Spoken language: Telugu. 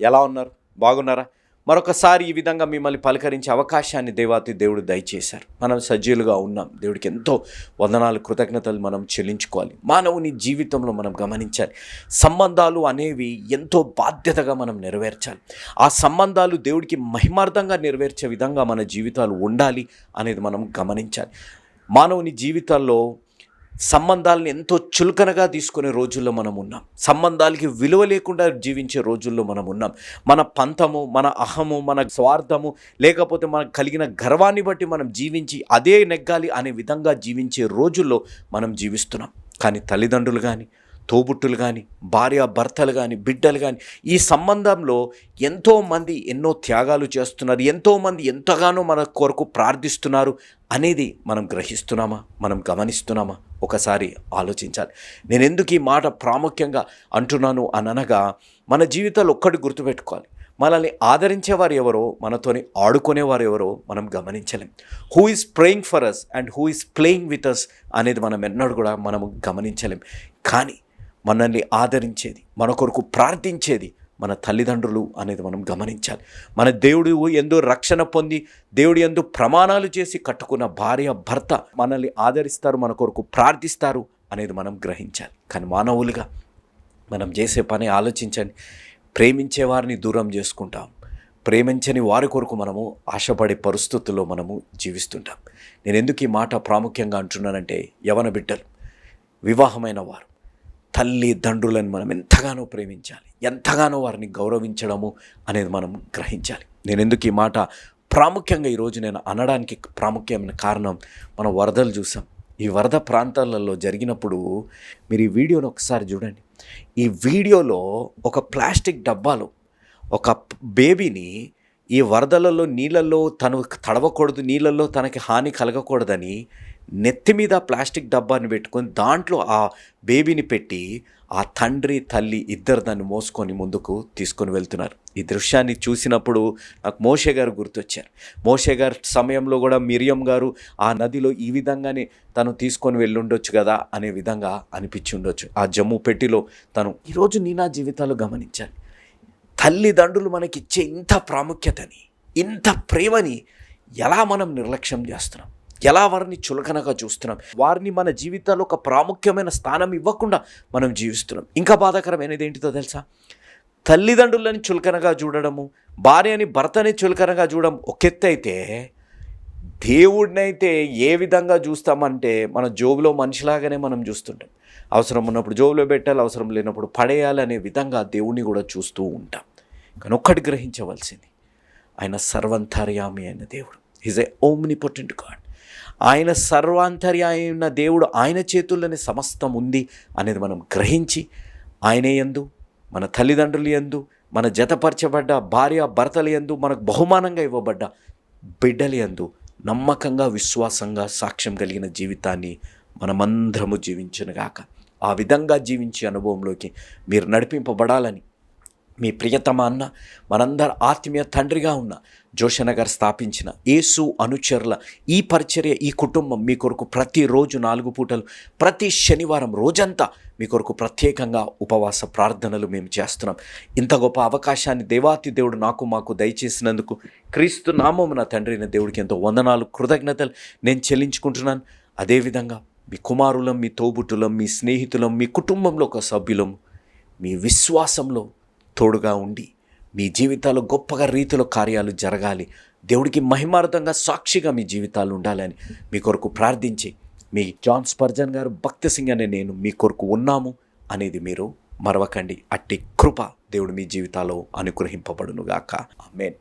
ఎలా ఉన్నారు? బాగున్నారా? మరొకసారి ఈ విధంగా మిమ్మల్ని పలకరించే అవకాశాన్ని దేవాతి దేవుడు దయచేశారు. మనం సజీలుగా ఉన్నాం. దేవుడికి ఎంతో వందనాలు కృతజ్ఞతలు మనం చెల్లించుకోవాలి. మానవుని జీవితంలో మనం గమనించాలి. సంబంధాలు అనేవి ఎంతో బాధ్యతగా మనం నెరవేర్చాలి. ఆ సంబంధాలు దేవుడికి మహిమార్థంగా నెరవేర్చే విధంగా మన జీవితాలు ఉండాలి అనేది మనం గమనించాలి. మానవుని జీవితాల్లో సంబంధాలను ఎంతో చులకనగా తీసుకునే రోజుల్లో మనం ఉన్నాం. సంబంధాలకి విలువ లేకుండా జీవించే రోజుల్లో మనం ఉన్నాం. మన పంతము మన అహము మన స్వార్థము లేకపోతే మనకు కలిగిన గర్వాన్ని బట్టి మనం జీవించి అదే నెగ్గాలి అనే విధంగా జీవించే రోజుల్లో మనం జీవిస్తున్నాం. కానీ తల్లిదండ్రులు కానీ తోబుట్టులు కానీ భార్య భర్తలు కానీ బిడ్డలు కానీ ఈ సంబంధంలో ఎంతోమంది ఎన్నో త్యాగాలు చేస్తున్నారు. ఎంతోమంది ఎంతగానో మన కొరకు ప్రార్థిస్తున్నారు అనేది మనం గ్రహిస్తున్నామా? మనం గమనిస్తున్నామా? ఒకసారి ఆలోచించాలి. నేను ఎందుకు ఈ మాట ప్రాముఖ్యంగా అంటున్నాను అని అనగా మన జీవితాలు ఒక్కటి గుర్తుపెట్టుకోవాలి. మనల్ని ఆదరించేవారు ఎవరో మనతోని ఆడుకునేవారు ఎవరో మనం గమనించలేం. Who is praying for us and who is playing with us అనేది మనం ఎన్నడూ కూడా మనము గమనించలేం. కానీ మనల్ని ఆదరించేది మన కొరకు ప్రార్థించేది మన తల్లిదండ్రులు అనేది మనం గమనించాలి. మన దేవుడు ఎందు రక్షణ పొంది దేవుడు ఎందు ప్రమాణాలు చేసి కట్టుకున్న భార్య భర్త మనల్ని ఆదరిస్తారు మన కొరకు ప్రార్థిస్తారు అనేది మనం గ్రహించాలి. కానీ మానవులుగా మనం చేసే పని ఆలోచించండి. ప్రేమించే వారిని దూరం చేసుకుంటాం. ప్రేమించని వారి కొరకు మనము ఆశపడే పరిస్థితుల్లో మనము జీవిస్తుంటాం. నేను ఎందుకు ఈ మాట ప్రాముఖ్యంగా అంటున్నానంటే యవన బిడ్డలు వివాహమైన వారు. తల్లిదండ్రులను మనం ఎంతగానో ప్రేమించాలి ఎంతగానో వారిని గౌరవించడము అనేది మనం గ్రహించాలి. నేను ఎందుకు ఈ మాట ప్రాముఖ్యంగా ఈరోజు నేను అనడానికి ప్రాముఖ్యమైన కారణం మనం వరదలు చూసాం. ఈ వరద ప్రాంతాలలో జరిగినప్పుడు మీరు ఈ వీడియోని ఒకసారి చూడండి. ఈ వీడియోలో ఒక ప్లాస్టిక్ డబ్బాలో ఒక బేబీని ఈ వరదలలో నీళ్ళల్లో తను తడవకూడదు నీళ్ళల్లో తనకి హాని కలగకూడదని నెత్తి మీద ప్లాస్టిక్ డబ్బాని పెట్టుకొని దాంట్లో ఆ బేబీని పెట్టి ఆ తండ్రి తల్లి ఇద్దరు దాన్ని మోసుకొని ముందుకు తీసుకొని వెళ్తున్నారు. ఈ దృశ్యాన్ని చూసినప్పుడు నాకు మోషే గారు గుర్తొచ్చారు. మోషే గారు సమయంలో కూడా మిరియం గారు ఆ నదిలో ఈ విధంగానే తను తీసుకొని వెళ్ళుండొచ్చు కదా అనే విధంగా అనిపించి ఉండొచ్చు. ఆ జమ్ము పెట్టిలో తను ఈరోజు నీ నా జీవితాలు గమనించాను తల్లిదండ్రులు మనకిచ్చే ఇంత ప్రాముఖ్యతని ఇంత ప్రేమని ఎలా మనం నిర్లక్ష్యం చేస్తున్నాం? ఎలా వారిని చులకనగా చూస్తున్నాం? వారిని మన జీవితాల్లో ఒక ప్రాముఖ్యమైన స్థానం ఇవ్వకుండా మనం జీవిస్తున్నాం. ఇంకా బాధాకరమైనది ఏంటిదో తెలుసా? తల్లిదండ్రులని చులకనగా చూడడము భార్యని భర్తని చులకనగా చూడడం ఒకెత్తైతే దేవుడినైతే ఏ విధంగా చూస్తామంటే మన జోబులో మనిషిలాగానే మనం చూస్తుంటాం. అవసరం ఉన్నప్పుడు జోబులో పెట్టాలి అవసరం లేనప్పుడు పడేయాలి అనే విధంగా దేవుణ్ణి కూడా చూస్తూ ఉంటాం. కానీ ఒక్కటి గ్రహించవలసింది ఆయన సర్వంతర్యామి అయిన దేవుడు. ఈజ్ ఏ ఓమ్నిపొటెంట్ గాడ్ ఆయన సర్వాంతర్యామి ఉన్న దేవుడు ఆయన చేతుల్లోనే సమస్తం ఉంది అనేది మనం గ్రహించి ఆయనే ఎందు మన తల్లిదండ్రులు ఎందు మన జతపరచబడ్డ భార్య భర్తలు ఎందు మనకు బహుమానంగా ఇవ్వబడ్డ బిడ్డలు ఎందు నమ్మకంగా విశ్వాసంగా సాక్ష్యం కలిగిన జీవితాన్ని మనమందరము జీవించనుగాక. ఆ విధంగా జీవించే అనుభవంలోకి మీరు నడిపింపబడాలని మీ ప్రియతమ అన్న మనందరి ఆత్మీయ తండ్రిగా ఉన్న జోషన గారు స్థాపించిన యేసు అనుచరుల ఈ పరిచర్య ఈ కుటుంబం మీ కొరకు ప్రతిరోజు నాలుగు పూటలు ప్రతి శనివారం రోజంతా మీ కొరకు ప్రత్యేకంగా ఉపవాస ప్రార్థనలు మేము చేస్తున్నాం. ఇంత గొప్ప అవకాశాన్ని దేవాతి దేవుడు నాకు మాకు దయచేసినందుకు క్రీస్తు నామమున తండ్రిన దేవుడికి ఎంతో వందనాలు కృతజ్ఞతలు నేను చెల్లించుకుంటున్నాను. అదేవిధంగా మీ కుమారులం మీ తోబుట్టులం మీ స్నేహితులం మీ కుటుంబంలో ఒక సభ్యులం మీ విశ్వాసంలో తోడుగా ఉండి మీ జీవితాలు గొప్పగా రీతిలో కార్యాలు జరగాలి. దేవుడికి మహిమార్థంగా సాక్షిగా మీ జీవితాలు ఉండాలని మీ కొరకు ప్రార్థించి మీ జాన్ స్పర్జన్ గారు భక్తి సింగ్ అనే నేను మీ కొరకు ఉన్నాము అనేది మీరు మరవకండి. అట్టి కృప దేవుడు మీ జీవితాల్లో అనుగ్రహింపబడునుగాక. ఆమెన్.